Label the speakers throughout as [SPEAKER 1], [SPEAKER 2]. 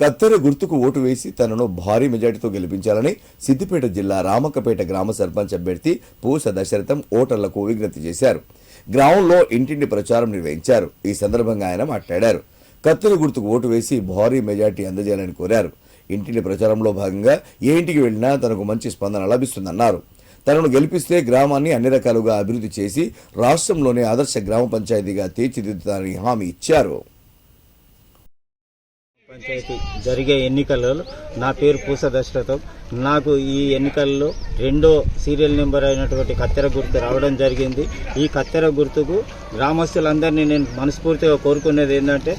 [SPEAKER 1] కత్తెర గుర్తుకు ఓటు వేసి తనను భారీ మెజార్టీతో గెలిపించాలని సిద్దిపేట జిల్లా రామక్కపేట గ్రామ సర్పంచ్ అభ్యర్థి పూస దశరథం ఓటర్లకు విజ్ఞప్తి చేశారు. గ్రామంలో ఇంటింటి ప్రచారం నిర్వహించారు. ఈ సందర్భంగా ఆయన మాట్లాడారు. కత్తెర గుర్తుకు ఓటు వేసి భారీ మెజార్టీ అందజేయాలని కోరారు. ఇంటింటి ప్రచారంలో భాగంగా ఏ ఇంటికి వెళ్ళినా తనకు మంచి స్పందన లభిస్తుందన్నారు. తనను గెలిపిస్తే గ్రామాన్ని అన్ని రకాలుగా అభివృద్ధి చేసి రాష్ట్రంలోనే ఆదర్శ గ్రామ పంచాయతీగా తీర్చిదిద్దుతారని హామీ ఇచ్చారు.
[SPEAKER 2] పంచాయతీ జరిగే ఎన్నికలలో నా పేరు పూస దశరథం. నాకు ఈ ఎన్నికల్లో రెండో సీరియల్ నెంబర్ అయినటువంటి కత్తెర గుర్తు రావడం జరిగింది. ఈ కత్తెర గుర్తుకు గ్రామస్తులందరినీ నేను మనస్ఫూర్తిగా కోరుకునేది ఏంటంటే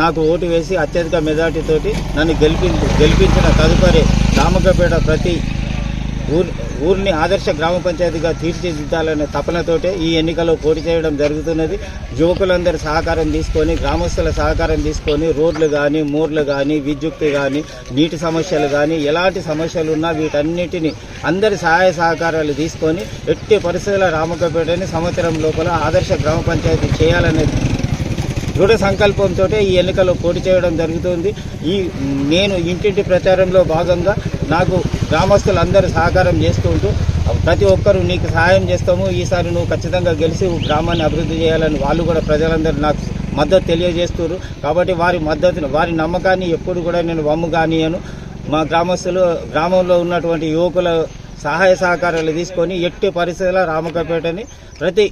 [SPEAKER 2] నాకు ఓటు వేసి అత్యధిక మెజార్టీతోటి నన్ను గెలిపి గెలిపించిన తదుపరి రామకపేట ప్రతి ఊర్ ఊరిని ఆదర్శ గ్రామ పంచాయతీగా తీర్చిదిద్దాలనే తపనతోటే ఈ ఎన్నికల్లో పోటీ చేయడం జరుగుతున్నది. యువకులందరి సహకారం తీసుకొని గ్రామస్తుల సహకారం తీసుకొని రోడ్లు కానీ మోర్లు కానీ విద్యుత్ కానీ నీటి సమస్యలు కానీ ఎలాంటి సమస్యలు ఉన్నా వీటన్నిటిని అందరి సహాయ సహకారాలు తీసుకొని ఎట్టి పరిస్థితుల రామకపేటని సంవత్సరం లోపల ఆదర్శ గ్రామ పంచాయతీ చేయాలనే దృఢ సంకల్పంతో ఈ ఎన్నికల్లో పోటీ చేయడం జరుగుతుంది. ఈ నేను ఇంటింటి ప్రచారంలో భాగంగా నాకు గ్రామస్తులందరూ సహకారం చేస్తుంటూ ప్రతి ఒక్కరూ నీకు సహాయం చేస్తాము. ఈసారి నువ్వు ఖచ్చితంగా గెలిచి గ్రామాన్ని అభివృద్ధి చేయాలని వాళ్ళు కూడా ప్రజలందరూ నాకు మద్దతు తెలియజేస్తున్నారు. కాబట్టి వారి మద్దతును వారి నమ్మకాన్ని ఎప్పుడు కూడా నేను వమ్ము కానియను మా గ్రామస్తులు గ్రామంలో ఉన్నటువంటి యువకుల సహాయ సహకారాలు తీసుకొని ఎట్టి పరిస్థితుల రామకపేటని ప్రతి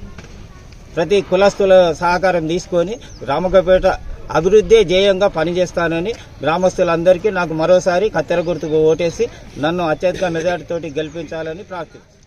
[SPEAKER 2] ప్రతి కులస్తుల సహకారం తీసుకొని రామకపేట అభివృద్ధి ధ్యేయంగా పనిచేస్తానని గ్రామస్తులందరికీ నాకు మరోసారి కత్తెర గుర్తుకు ఓటేసి నన్ను అత్యధిక మెజార్టీతోటి గెలిపించాలని ప్రార్థిస్తున్నాను.